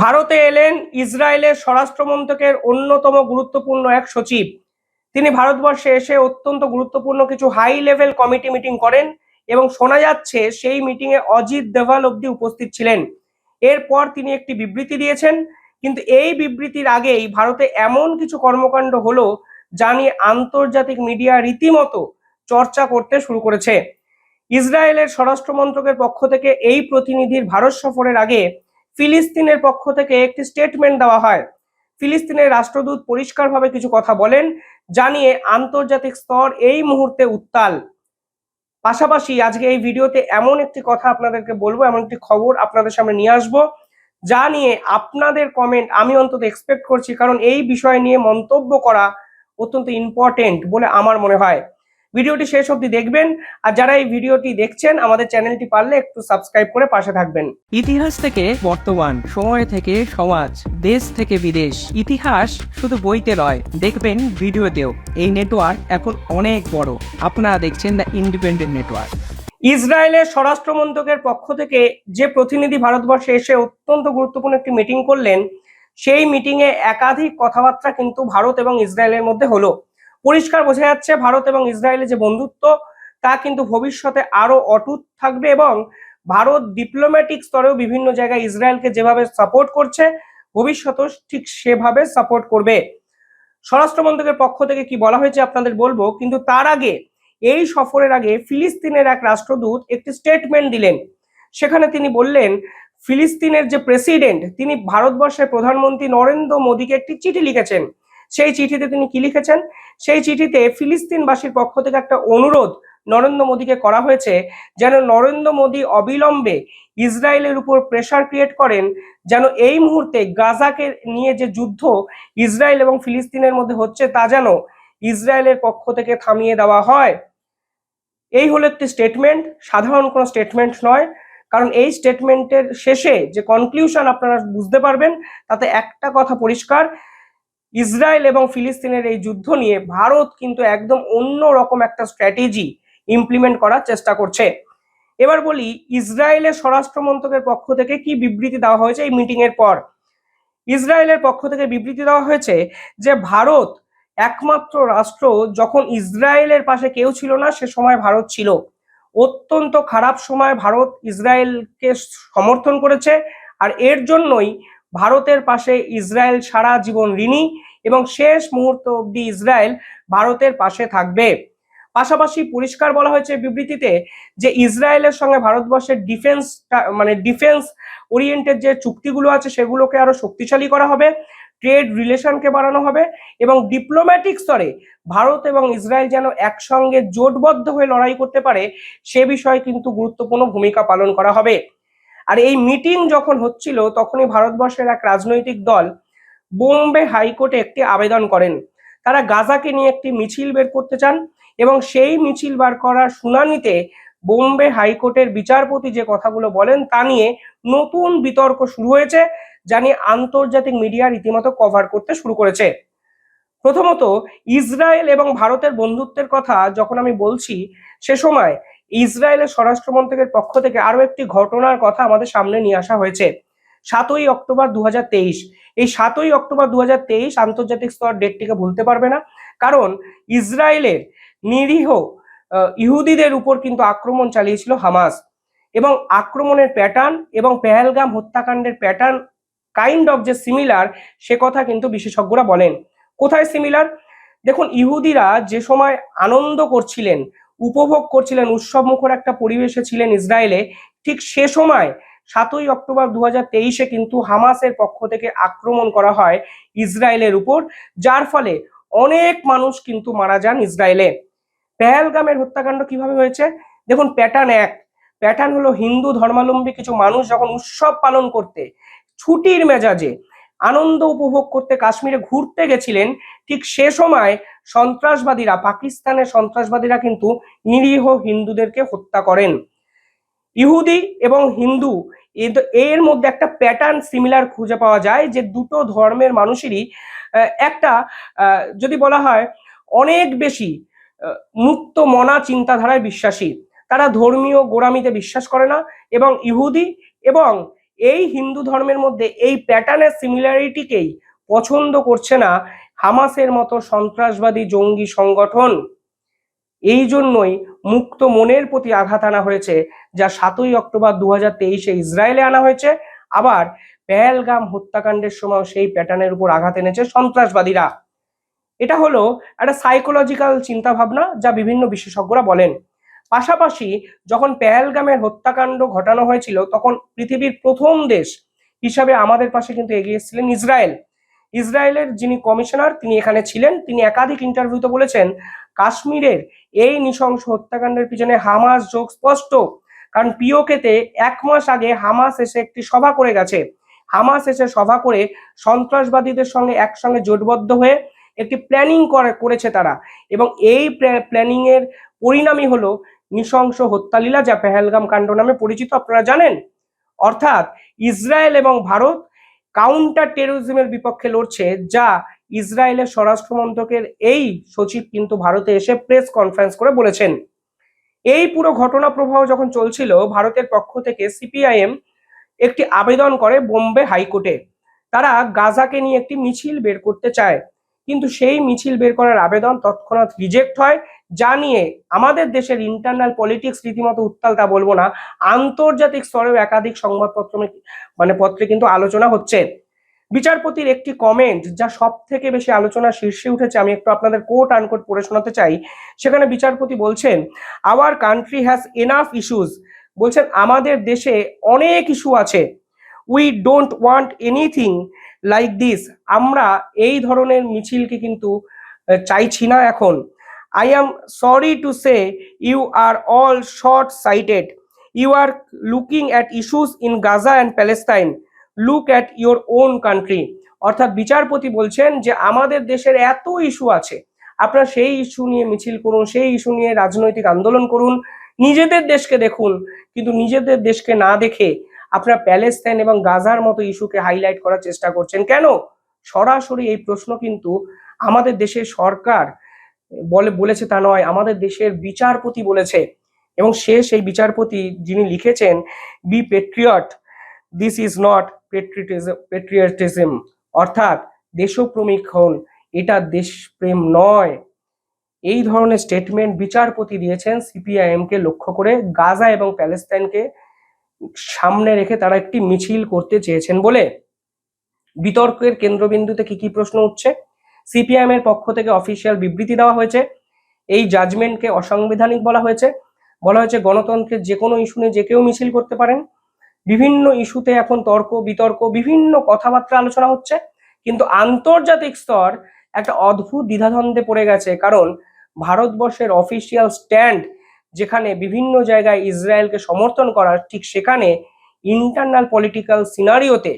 ভারতে এলেন ইসরায়েলের স্বরাষ্ট্রমন্ত্রকের অন্যতম গুরুত্বপূর্ণ এক সচিব। তিনি ভারতবর্ষে এসে অত্যন্ত গুরুত্বপূর্ণ কিছু হাই লেভেল কমিটি মিটিং করেন এবং শোনা যাচ্ছে সেই মিটিংয়ে অজিত দেভাল অব্দি উপস্থিত ছিলেন। এরপর তিনি একটি বিবৃতি দিয়েছেন, কিন্তু এই বিবৃতির আগেই ভারতে এমন কিছু কর্মকাণ্ড হলো যা নিয়ে আন্তর্জাতিক মিডিয়া রীতিমতো চর্চা করতে শুরু করেছে। ইসরায়েলের স্বরাষ্ট্র মন্ত্রকের পক্ষ থেকে এই প্রতিনিধির ভারত সফরের আগে ফিলিস্তিনের পক্ষ থেকে একটি স্টেটমেন্ট দেওয়া হয়। ফিলিস্তিনের রাষ্ট্রদূত পরিষ্কারভাবে কিছু কথা বলেন, জানিয়ে আন্তর্জাতিক স্তর এই মুহূর্তে উত্তাল। পাশাপাশি আজকে এই ভিডিওতে এমন একটি কথা আপনাদেরকে বলব, এমন একটি খবর আপনাদের সামনে নিয়ে আসব, যা নিয়ে আপনাদের কমেন্ট আমি অন্তত এক্সপেক্ট করছি, কারণ এই বিষয় নিয়ে মন্তব্য করা অত্যন্ত ইম্পর্টেন্ট বলে আমার মনে হয়। ভিডিওটি শেষ অবধি দেখবেন। আর যারা এই ভিডিওটি দেখছেন আমাদের চ্যানেলটি পারলে একটু সাবস্ক্রাইব করে পাশে থাকবেন। ইতিহাস থেকে বর্তমান সময় থেকে সমাজ দেশ থেকে বিদেশ। ইতিহাস শুধু বইতে নয় দেখবেন ভিডিওতেও। এই নেটওয়ার্ক এখন অনেক বড়। আপনারা দেখছেন দ্য ইন্ডিপেন্ডেন্ট নেটওয়ার্ক ইসরায়েলের স্বরাষ্ট্র মন্ত্রকের পক্ষ থেকে যে প্রতিনিধি ভারতবর্ষে এসে অত্যন্ত গুরুত্বপূর্ণ একটি মিটিং করলেন সেই মিটিংয়ে একাধিক কথাবার্তা কিন্তু ভারত এবং ইসরায়েলের মধ্যে হলো। পরিষ্কার বোঝা যাচ্ছে ভারত এবং ইসরায়েলের যে বন্ধুত্ব, তা কিন্তু ভবিষ্যতে আরও অটুট থাকবে এবং ভারত ডিপ্লোম্যাটিক স্তরেও বিভিন্ন জায়গায় ইসরায়েলকে যেভাবে সাপোর্ট করছে, ভবিষ্যতেও ঠিক সেভাবে সাপোর্ট করবে। স্বরাষ্ট্র মন্ত্রকের পক্ষ থেকে কি বলা হয়েছে আপনাদের বলব, কিন্তু তার আগে, এই সফরের আগে ফিলিস্তিনের এক রাষ্ট্রদূত একটি স্টেটমেন্ট দিলেন। সেখানে তিনি বললেন, ফিলিস্তিনের যে প্রেসিডেন্ট তিনি ভারতবর্ষের প্রধানমন্ত্রী নরেন্দ্র মোদীকে একটি চিঠি লিখেছেন। সেই চিঠিতে তিনি কি লিখেছেন? সেই চিঠিতে ফিলিস্তিনবাসীর পক্ষ থেকে একটা অনুরোধ নরেন্দ্র মোদীকে করা হয়েছে, যেন নরেন্দ্র মোদী অবিলম্বে ইসরায়েলের উপর প্রেশার ক্রিয়েট করেন, যেন এই মুহূর্তে গাজাকে নিয়ে যে যুদ্ধ ইসরায়েল এবং ফিলিস্তিনের মধ্যে হচ্ছে, তা যেন ইসরায়েলের পক্ষ থেকে থামিয়ে দেওয়া হয়। এই হলো একটি স্টেটমেন্ট সাধারণ কোনো স্টেটমেন্ট নয়, কারণ এই স্টেটমেন্টের শেষে যে কনক্লিউশন আপনারা বুঝতে পারবেন, তাতে একটা কথা পরিষ্কার ইসরায়েল এবং ফিলিস্তিনের এই যুদ্ধ নিয়ে ভারত কিন্তু একদম অন্য রকম একটা স্ট্র্যাটেজি ইমপ্লিমেন্ট করার চেষ্টা করছে। এবার বলি, ইসরায়েলের স্বরাষ্ট্র মন্ত্রকের পক্ষ থেকে কি বিবৃতি দেওয়া হয়েছে এই মিটিং এর পর? ইসরায়েলের পক্ষ থেকে বিবৃতি দেওয়া হয়েছে যে, ভারত একমাত্র রাষ্ট্র যখন ইসরায়েলের পাশে কেউ ছিল না, সে সময় ভারত ছিল। অত্যন্ত খারাপ সময় ভারত ইসরায়েলকে সমর্থন করেছে। আর এর জন্যই ভারতের পাশে ইসরায়েল সারা জীবন ঋণী এবং শেষ মুহূর্ত অব্দি ইসরায়েল ভারতের পাশে থাকবে। পাশাপাশি পরিষ্কার বলা হয়েছে বিবৃতিতে যে ইসরায়েলের সঙ্গে ভারতবর্ষের ডিফেন্স মানে ডিফেন্স ওরিয়েন্টেড যে চুক্তিগুলো আছে সেগুলোকে আরও শক্তিশালী করা হবে ট্রেড রিলেশনকে বাড়ানো হবে এবং ডিপ্লোম্যাটিক স্তরে ভারত এবং ইসরায়েল যেন একসঙ্গে জোটবদ্ধ হয়ে লড়াই করতে পারে সে বিষয়ে কিন্তু গুরুত্বপূর্ণ ভূমিকা পালন করা হবে। আর এই মিটিং যখন হচ্ছিল, তখনই ভারতবর্ষের এক রাজনৈতিক দল বোম্বে হাইকোর্টে একটি আবেদন করেন। তারা গাজাকে নিয়ে একটি মিছিল বের করতে চান এবং সেই মিছিল বার করার শুনানিতে বোম্বে হাইকোর্টের বিচারপতি যে কথাগুলো বলেন তা নিয়ে নতুন বিতর্ক শুরু হয়েছে, যা নিয়ে আন্তর্জাতিক মিডিয়া রীতিমতো কভার করতে শুরু করেছে। প্রথমত, ইসরায়েল এবং ভারতের বন্ধুত্বের কথা যখন আমি বলছি, সে সময় ইসরায়েলের স্বরাষ্ট্র মন্ত্রকের পক্ষ থেকে আরও একটি ঘটনার কথা আমাদের সামনে নিয়ে আসা হয়েছে। সাতই অক্টোবর দু হাজার তেইশ। এই সাতই অক্টোবর দু হাজার তেইশ আন্তর্জাতিক স্তর ডেটটিকে ভুলতে পারবে না, কারণ ইসরায়েলের নিরীহ ইহুদিদের উপর কিন্তু আক্রমণ চালিয়েছিল হামাস। এবং আক্রমণের প্যাটার্ন এবং পেহেলগাম হত্যাকাণ্ডের প্যাটার্ন কাইন্ড অফ যে সিমিলার সে কথা কিন্তু বিশেষজ্ঞরা বলেন। কোথায় সিমিলার দেখুন, ইহুদিরা যে সময় আনন্দ করছিলেন উপভোগ করছিলেন উৎসব মুখর একটা পরিবেশে ছিলেন ইসরায়েলে। ঠিক সে সময় সাতই অক্টোবর দু তেইশে কিন্তু হামাসের পক্ষ থেকে আক্রমণ করা হয় ইসরায়েলের উপর, যার ফলে অনেক মানুষ কিন্তু মারা যান ইসরায়েলে। পেহেলগামের হত্যাকাণ্ড কীভাবে হয়েছে? দেখুন প্যাটার্ন এক। প্যাটার্ন হলো হিন্দু ধর্মাবলম্বী কিছু মানুষ যখন উৎসব পালন করতে, ছুটির মেজাজে আনন্দ উপভোগ করতে কাশ্মীরে ঘুরতে গেছিলেন ঠিক সে সময় সন্ত্রাসবাদীরা, পাকিস্তানের সন্ত্রাসবাদীরা কিন্তু নিরীহ হিন্দুদেরকে হত্যা করেন। ইহুদি এবং হিন্দু এর মধ্যে একটা প্যাটার্ন সিমিলার খুঁজে পাওয়া যায় যে দুটো ধর্মের মানুষেরই একটা যদি বলা হয় অনেক বেশি মুক্ত মনা চিন্তাধারায় বিশ্বাসী। তারা ধর্মীয় গোড়ামিতে বিশ্বাস করে না এবং ইহুদি এবং এই হিন্দু ধর্মের মধ্যে এই প্যাটার্নের সিমিলারিটিকেই পছন্দ করছে না হামাসের মতো সন্ত্রাসবাদী জঙ্গি সংগঠন। এই জন্যই মুক্ত মনের প্রতি আঘাত আনা হয়েছে, যা সাতই অক্টোবর দু হাজার তেইশে ইসরায়েলে আনা হয়েছে। আবার পেহেলগাম হত্যাকাণ্ডের সময় সেই প্যাটার্নের উপর আঘাত এনেছে সন্ত্রাসবাদীরা। এটা হলো একটা সাইকোলজিক্যাল চিন্তা ভাবনা যা বিভিন্ন বিশেষজ্ঞরা বলেন। পাশাপাশি যখন পেহেলগামের হত্যাকাণ্ড ঘটানো হয়েছিল, তখন পৃথিবীর প্রথম দেশ হিসাবে আমাদের পাশে কিন্তু এগিয়ে এসেছিলেন ইসরায়েল। ইসরায়েলের যিনি কমিশনার, তিনি এখানে ছিলেন। তিনি একাধিক ইন্টারভিউতে বলেছেন, কাশ্মীরের এই নৃশংস হত্যাকাণ্ডের পিছনে হামাস যোগ স্পষ্ট। কারণ পিওকেতে এক মাস আগে হামাস এসে একটি সভা করে গেছে। হামাস এসে সভা করে সন্ত্রাসবাদীদের সঙ্গে একসঙ্গে জোটবদ্ধ হয়ে একটি প্ল্যানিং করে, করেছে তারা। এবং এই প্ল্যানিং এর পরিণামই হলো নৃশংস হত্যালীলা, যা পেহেলগাম কাণ্ড নামে পরিচিত, আপনারা জানেন। অর্থাৎ ইসরায়েল এবং ভারত কাউন্টার টেরোরিজমের বিপক্ষে লড়ছে, যা ইসরায়েলের স্বরাষ্ট্র মন্ত্রকের এই সচিব কিন্তু ভারতে এসে প্রেস কনফারেন্স করে বলেছেন। এই পুরো ঘটনা প্রবাহ যখন চলছিল, ভারতের পক্ষ থেকে সিপিআইএম একটি আবেদন করে বোম্বে হাইকোর্টে। তারা গাজাকে নিয়ে একটি মিছিল বের করতে চায়, কিন্তু সেই মিছিল বের করার আবেদন তৎক্ষণাৎ রিজেক্ট হয়। যা নিয়ে আমাদের দেশের ইন্টারনাল পলিটিক্স রীতিমতো উত্তাল তা বলব না, আন্তর্জাতিক স্তরেও একাধিক সংবাদপত্র মানে পত্রে কিন্তু আলোচনা হচ্ছে। বিচারপতির একটি কমেন্ট যা সব থেকে বেশি আলোচনা শীর্ষে উঠেছে, আমি একটু আপনাদের কোট আনকোট পড়ে শোনাতে চাই। সেখানে বিচারপতি বলছেন our country has enough issues বলছেন, আমাদের দেশে অনেক ইস্যু আছে। We don't want anything like this আমরা এই ধরনের মিছিলকে কিন্তু চাইছি না এখন। I am sorry to say you are all short sighted you are looking at issues in Gaza and Palestine look at your own country অর্থাৎ বিচারপতি বলছেন যে আমাদের দেশের এত ইস্যু আছে। আপনারা সেই ইস্যু নিয়ে মিছিল করুন, সেই ইস্যু নিয়ে রাজনৈতিক আন্দোলন করুন। নিজেদের দেশকে দেখুন, কিন্তু নিজেদের দেশকে না দেখে আপনারা প্যালেস্তাইন এবং গাজার মতো ইস্যুকে হাইলাইট করার চেষ্টা করছেন। কেন? সরাসরি এই প্রশ্ন কিন্তু আমাদের দেশের সরকার বলে, বলেছে তা নয়, আমাদের দেশের বিচারপতি বলেছে। এবং সে সেই বিচারপতি যিনি লিখেছেন be patriot this is not patriotism অর্থাৎ দেশপ্রেমিক হন, এটা দেশপ্রেম নয়। এই ধরনের স্টেটমেন্ট বিচারপতি দিয়েছেন সিপিআইএম কে লক্ষ্য করে, গাজা এবং প্যালেস্তাইনকে সামনে রেখে তারা একটি মিছিল করতে চেয়েছেন বলে। বিতর্কের কেন্দ্রবিন্দুতে কি কি প্রশ্ন উঠছে? সিপিআইএম এর পক্ষ থেকে অফিসিয়াল বিবৃতি দেওয়া হয়েছে। এই জাজমেন্টকে অসাংবিধানিক বলা হয়েছে। বলা হয়েছে গণতন্ত্রের যে কোনো ইস্যু নিয়ে যে কেউ মিছিল করতে পারেন। বিভিন্ন ইস্যুতে এখন তর্ক, বিতর্ক, বিভিন্ন কথাবার্তা আলোচনা হচ্ছে। কিন্তু আন্তর্জাতিক স্তর একটা অদ্ভুত দ্বিধাদ্বন্দ্বে পড়ে গেছে। কারণ ভারতবর্ষের অফিসিয়াল স্ট্যান্ড যেখানে বিভিন্ন জায়গায় ইসরায়েলকে সমর্থন করার, ঠিক সেখানে ইন্টারনাল পলিটিক্যাল সিনারিওতে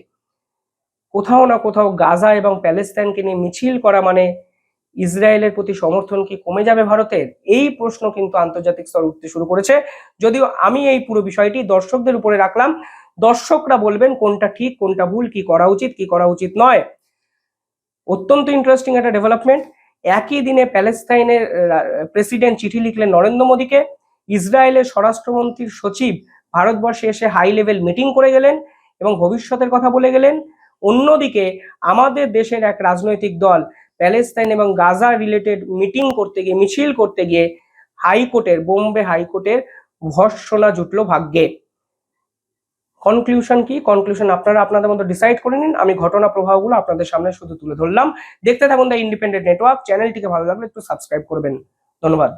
কোথাও না কোথাও গাজা এবং প্যালেস্তাইনকে নিয়ে মিছিল করা মানে ইসরায়েলের প্রতি সমর্থন কি কমে যাবে ভারতের? এই প্রশ্ন কিন্তু আন্তর্জাতিক স্তর উঠতে শুরু করেছে। যদিও আমি এই পুরো বিষয়টি দর্শকদের উপরে রাখলাম। দর্শকরা বলবেন কোনটা ঠিক, কোনটা ভুল, কি করা উচিত, কি করা উচিত নয়। অত্যন্ত ইন্টারেস্টিং একটা ডেভেলপমেন্ট একই দিনে প্যালেস্তাইনের প্রেসিডেন্ট চিঠি লিখলেন নরেন্দ্র মোদীকে। ইসরায়েলের স্বরাষ্ট্রমন্ত্রীর সচিব ভারতবর্ষে এসে হাই লেভেল মিটিং করে গেলেন এবং ভবিষ্যতের কথা বলে গেলেন। অন্যদিকে আমাদের দেশের এক রাজনৈতিক দল প্যালেস্তাইন এবং গাজা রিলেটেড মিটিং করতে গিয়ে, মিছিল করতে গিয়ে হাইকোর্টের, বোম্বে হাইকোর্টের ভর্সনা জুটলো ভাগ্যে। কনক্লুশন কি? কনক্লুশন আপনারা আপনাদের মতো ডিসাইড করে নিন। আমি ঘটনা প্রবাহগুলো আপনাদের সামনে শুধু তুলে ধরলাম। দেখতে থাকুন দ্য ইন্ডিপেন্ডেন্ট নেটওয়ার্ক চ্যানেলটিকে ভালো লাগলে একটু সাবস্ক্রাইব করবেন। ধন্যবাদ।